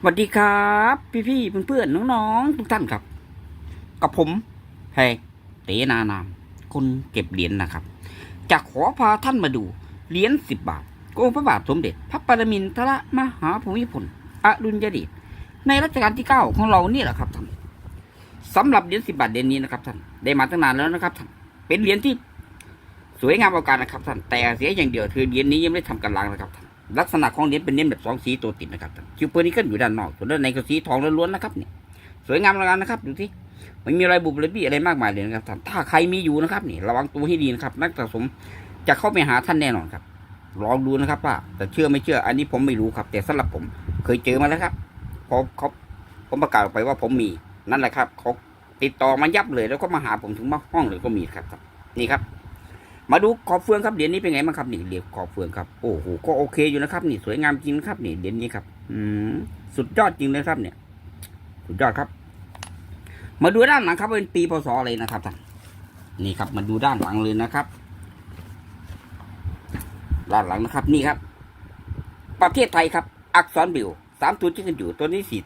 สวัสดีครับ พี่ๆเพื่อนๆน้องๆทุกท่านครับ กับผมแพงเตนานาม คนเก็บเหรียญนะครับ จะขอพาท่านมาดูเหรียญสิบบาทองค์พระบาทสมเด็จ พระปรมินทรมหาภูมิพลอดุลยเดชในรัชกาลที่เก้าของเรานี่แหละครับท่านสำหรับเหรียญสิบบาทเหรียญนี้นะครับท่านได้มาตั้งนานแล้วนะครับท่านเป็นเหรียญที่สวยงามเอาการนะครับท่านแต่เสียอย่างเดียวคือเหรียญนี้ยังไม่ได้ทำกันล้างนะครับท่าน ลักษณะของเหรียญเป็นเหรียญแบบสองสีตัวติดนะครับคิวเปอร์นี่ก็อยู่ด้านนอกส่วนด้านในก็สีทองล้วนๆนะครับเนี่ยสวยงามแล้วกันนะครับดูที่ไม่มีอะไรบุบเลยบี้อะไรมากมายเลยนะครับท่านถ้าใครมีอยู่นะครับนี่ระวังตัวให้ดีนะครับ นักสะสมจะเข้าไปหาท่านแน่นอนครับ ลองดูนะครับว่าแต่เชื่อไม่เชื่อ อันนี้ผมไม่รู้ครับ แต่สำหรับผมเคยเจอมาแล้วครับพอเขาผมประกาศไปว่าผมมีนั่นแหละครับเขาติดต่อมายับเลยแล้วก็มาหาผมถึงมาห้องเลยก็มีครับ นี่ครับ มาดูขอบเฟืองครับเหรียญนี้เป็นไงบ้างครับนี่เหรียญขอบเฟืองครับโอ้โหก็โอเคอยู่นะครับ นี่สวยงามจริงครับนี่เหรียญนี้ครับ อืมสุดยอดจริงเลยครับ เนี่ย สุดยอดครับ มาดูด้านหลังครับเป็นปีพศอะไรนะครับท่านนี่ครับ มาดูด้านหลังเลยนะครับ ด้านหลังนะครับ นี่ครับ ประเทศไทยครับ อักษรบิวสามตัวที่กันอยู่ตัวนี้สี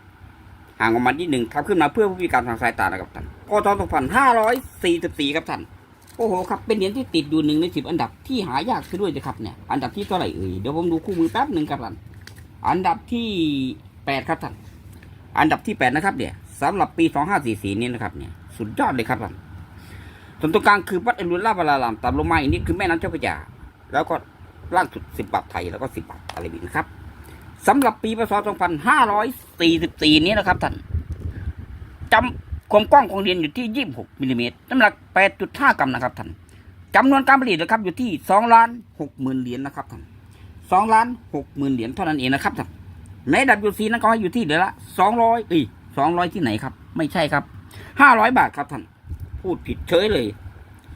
ห่างออกมาที่หนึ่งทำขึ้นมาเพื่อผู้พิการทางสายตานะครับท่านพศสองพันห้าร้อยสี่สิบสี่ครับท่าน อ้โหครับเป็นเหรียญที่ติดอยู่หนึ่งในสิบอันดับที่หายากซะด้วยนะครับเนี่ยอันดับที่เท่าไหร่เอ่ยเดี๋ยวผมดูคู่มือแป๊บหนึ่งครับท่านอันดับที่แปดครับท่านอันดับที่แปดนะครับเนี่ยสำหรับปีสองห้าสี่สี่นี้นะครับเนี่ยสุดยอดเลยครับท่านส่วนตรงกลางคือวัดอรุณราชวรารามตามลงมาอีกนิดคือแม่น้ำเจ้าพระยาแล้วก็ล่างสุดสิบบาทไทยแล้วก็สิบบาทอะไรแบบนี้นะครับสำหรับปีพศสองพันห้าร้อยสี่สิบสี่นี้นะครับท่านจำ ความกว้างของเหรียญอยู่ที่ 26มิลลิเมตรน้ำหนัก 8.5 กรัมนะครับท่านจำนวนการผลิตนะครับอยู่ที่2ล้าน6หมื่นเหรียญนะครับท่าน2ล้าน6หมื่นเหรียญเท่านั้นเองนะครับท่านในดับยูซีนั้นก็ให้อยู่ที่เดือนละ 200เอ้ย200 ที่ไหนครับ ไม่ใช่ครับ 500 บาทครับท่านพูดผิดเฉยเลย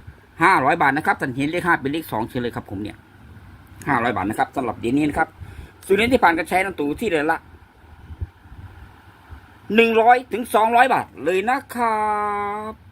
500 บาทนะครับท่านเห็นเลข5เป็นเลข2เฉยเลยครับผมเนี่ย500 บาทนะครับสำหรับเหรียญนี้นะครับส่วนเหรียญที่ผ่านการใช้นั้นตูที่เดือนละ หนึ่งร้อยถึงสองร้อยบาทเลยนะครับ